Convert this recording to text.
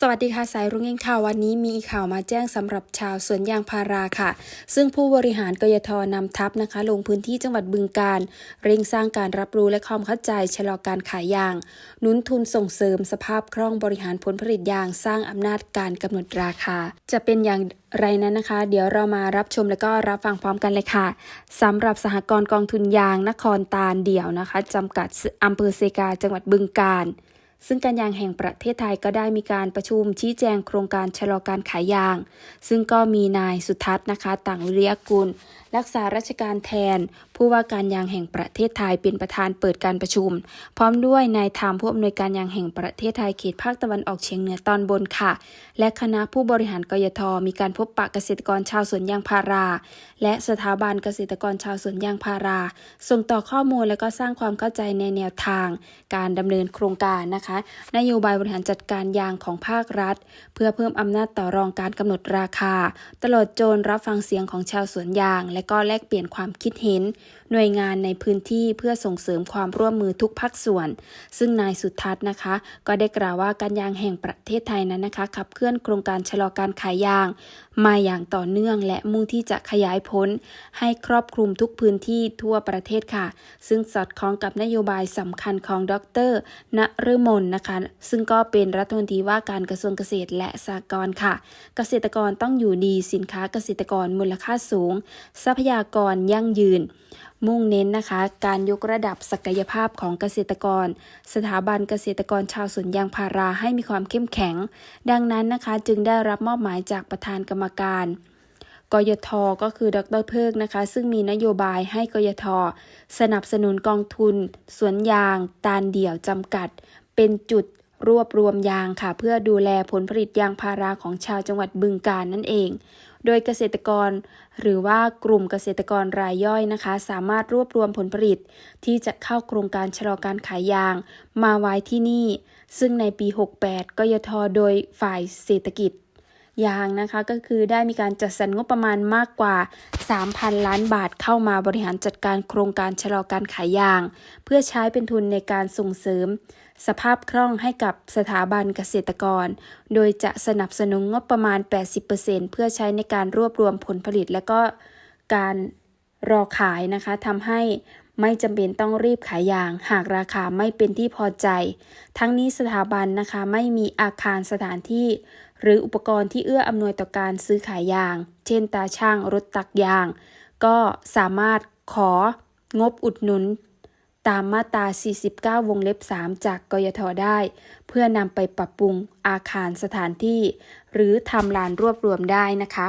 สวัสดีค่ะสายรุ้งเองค่ะวันนี้มีข่าวมาแจ้งสำหรับชาวสวนยางพาราค่ะ ซึ่งผู้บริหารกยทนำทัพนะคะ ลงพื้นที่จังหวัดบึงการ เร่งสร้างการรับรู้และความเข้าใจชะลอการขายยางนุนทุนส่งเสริมสภาพคล่องบริหารผลผลิตยางสร้างอำนาจการกำหนดราคา จะเป็นอย่างไรนั้นนะคะ เดี๋ยวเรามารับชมและก็รับฟังพร้อมกันเลยค่ะสำหรับสหกรณ์กองทุนยางนครตาลเดี่ยวนะคะจำกัดอำเภอเซกาจังหวัดบึงการ ซึ่งการยางแห่งประเทศไทยก็ได้มีการประชุมชี้แจงโครงการชะลอการขายยาง ซึ่งก็มีนายสุทัศน์นะคะ ต่างวิริยกุล รักษาราชการแทน ผู้ว่าการยางแห่งประเทศไทยเป็นประธานเปิดการประชุม พร้อมด้วยนายธรรมผู้อำนวยการยางแห่งประเทศไทยเขตภาคตะวันออกเฉียงเหนือตอนบนค่ะ และคณะผู้บริหารกยทมีการพบปะเกษตรกรชาวสวนยางพารา และสถาบันเกษตรกรชาวสวนยางพารา ส่งต่อข้อมูลและก็สร้างความเข้าใจในแนวทาง การดำเนินโครงการนะคะนโยบายบริหารจัดการยางของภาครัฐ เพื่อเพิ่มอำนาจต่อรองการกำหนดราคา ตลอดจนรับฟังเสียงของชาวสวนยาง และก็แลกเปลี่ยนความคิดเห็น หน่วยงานในพื้นที่เพื่อส่งเสริมความร่วมมือทุกภาคส่วน ซึ่งนายสุทัศน์นะคะ ก็ได้กล่าวว่าการยางแห่งประเทศไทยนั้นนะคะขับเคลื่อนโครงการชะลอการขายยาง มาอย่างต่อเนื่องและมุ่งที่จะขยายผล ให้ครอบคลุมทุกพื้นที่ทั่วประเทศค่ะ ซึ่งสอดคล้องกับนโยบายสำคัญของดรณฤมลนะคะ ซึ่งก็เป็นรัฐมนตรีว่าการกระทรวงเกษตรและสหกรณ์ค่ะ เกษตรกรต้องอยู่ดีสินค้าเกษตรกรมูลค่าสูง ทรัพยากรยั่งยืน มุ่งเน้นนะคะ การยกระดับศักยภาพของเกษตรกร สถาบันเกษตรกรชาวสวนยางพาราให้มีความเข้มแข็ง ดังนั้นนะคะจึงได้รับมอบหมายจากประธานกรรมการกยทก็คือดรเพิกนะคะ ซึ่งมีนโยบายให้กยทสนับสนุนกองทุน สวนยาง ตาลเดี่ยวจำกัด เป็นจุดรวบรวมยางค่ะ เพื่อดูแลผลผลิตยางพาราของชาวจังหวัดบึงกาฬนั่นเอง โดยเกษตรกร หรือว่ากลุ่มเกษตรกรรายย่อยนะคะ สามารถรวบรวมผลผลิต ที่จะเข้าโครงการชะลอการขายยาง มาไว้ที่นี่ ซึ่งในปี 68กยทโดยฝ่ายเศรษฐกิจ ยางนะคะก็คือได้มีการจัดสรรงบประมาณมากกว่า 3,000 ล้านบาทเข้ามาบริหารจัดการโครงการชะลอการขายยาง เพื่อใช้เป็นทุนในการส่งเสริม สภาพคล่องให้กับสถาบันเกษตรกร โดยจะสนับสนุนงบประมาณ 80%เพื่อใช้ในการรวบรวมผลผลิตและก็การรอขายนะคะทำให้ ไม่จำเป็นต้องรีบขายยาง หากราคาไม่เป็นที่พอใจ ทั้งนี้สถาบันนะคะไม่มีอาคารสถานที่ หรืออุปกรณ์ที่เอื้ออำนวยต่อการซื้อขายยาง เช่นตาช่างรถตักยาง ก็สามารถของบอุดหนุน ตามมาตรา 49 วงเล็บ 3 จากกยทได้ เพื่อนำไปปรับปรุงอาคารสถานที่ หรือทำลานรวบรวมได้นะคะ